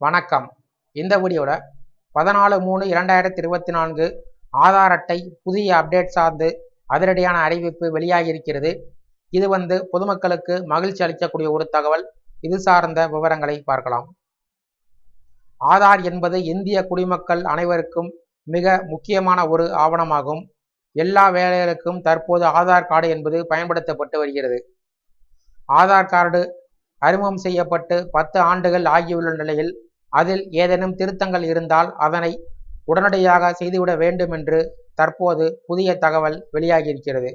வணக்கம். இந்த வீடியோவில் பதினாலு மூணு இரண்டாயிரத்தி இருபத்தி நான்கு ஆதார் அட்டை புதிய அப்டேட் சார்ந்து அதிரடியான அறிவிப்பு வெளியாகி இருக்கிறது இது வந்து பொதுமக்களுக்கு மகிழ்ச்சி அளிக்கக்கூடிய ஒரு தகவல். இது சார்ந்த விவரங்களை பார்க்கலாம். ஆதார் என்பது இந்திய குடிமக்கள் அனைவருக்கும் மிக முக்கியமான ஒரு ஆவணமாகும். எல்லா வேலைகளுக்கும் தற்போது ஆதார் கார்டு என்பது பயன்படுத்தப்பட்டு வருகிறது. ஆதார் கார்டு அறிமுகம் செய்யப்பட்டு பத்து ஆண்டுகள் ஆகியுள்ள நிலையில் அதில் ஏதேனும் திருத்தங்கள் இருந்தால் அதனை உடனடியாக செய்துவிட வேண்டும் என்று தற்போது புதிய தகவல் வெளியாகியிருக்கிறது.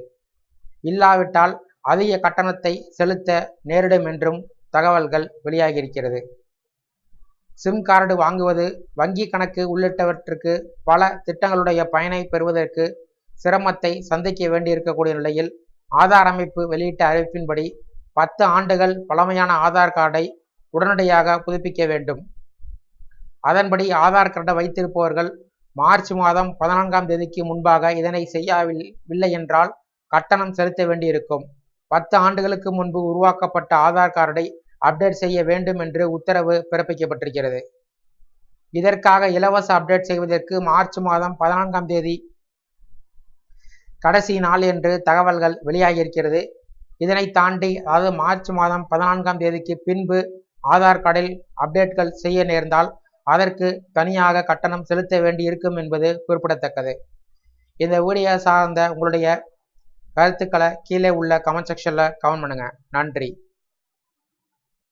இல்லாவிட்டால் அதிக கட்டணத்தை செலுத்த நேரிடும் என்றும் தகவல்கள் வெளியாகியிருக்கிறது. சிம் கார்டு வாங்குவது வங்கி கணக்கு உள்ளிட்டவற்றுக்கு பல திட்டங்களுடைய பயனை பெறுவதற்கு சிரமத்தை சந்திக்க வேண்டியிருக்கக்கூடிய நிலையில் ஆதார் அமைப்பு வெளியிட்ட அறிவிப்பின்படி பத்து ஆண்டுகள் பழமையான ஆதார் கார்டை உடனடியாக புதுப்பிக்க வேண்டும். அதன்படி ஆதார் கார்டை வைத்திருப்பவர்கள் மார்ச் மாதம் பதினான்காம் தேதிக்கு முன்பாக இதனை செய்யவில்லை என்றால் கட்டணம் செலுத்த வேண்டியிருக்கும். பத்து ஆண்டுகளுக்கு முன்பு உருவாக்கப்பட்ட ஆதார் கார்டை அப்டேட் செய்ய வேண்டும் என்று உத்தரவு பிறப்பிக்கப்பட்டிருக்கிறது. இதற்காக இலவச அப்டேட் செய்வதற்கு மார்ச் மாதம் பதினான்காம் தேதி கடைசி நாள் என்று தகவல்கள் வெளியாகியிருக்கிறது. இதனை தாண்டி அதாவது மார்ச் மாதம் பதினான்காம் தேதிக்கு பின்பு ஆதார் கார்டில் அப்டேட்கள் செய்ய நேர்ந்தால் அதற்கு தனியாக கட்டணம் செலுத்த வேண்டி இருக்கும் என்பது குறிப்பிடத்தக்கது. இந்த வீடியோ சார்ந்த உங்களுடைய கருத்துக்களை கீழே உள்ள கமெண்ட் செக்ஷனில் கமெண்ட் பண்ணுங்கள் நன்றி.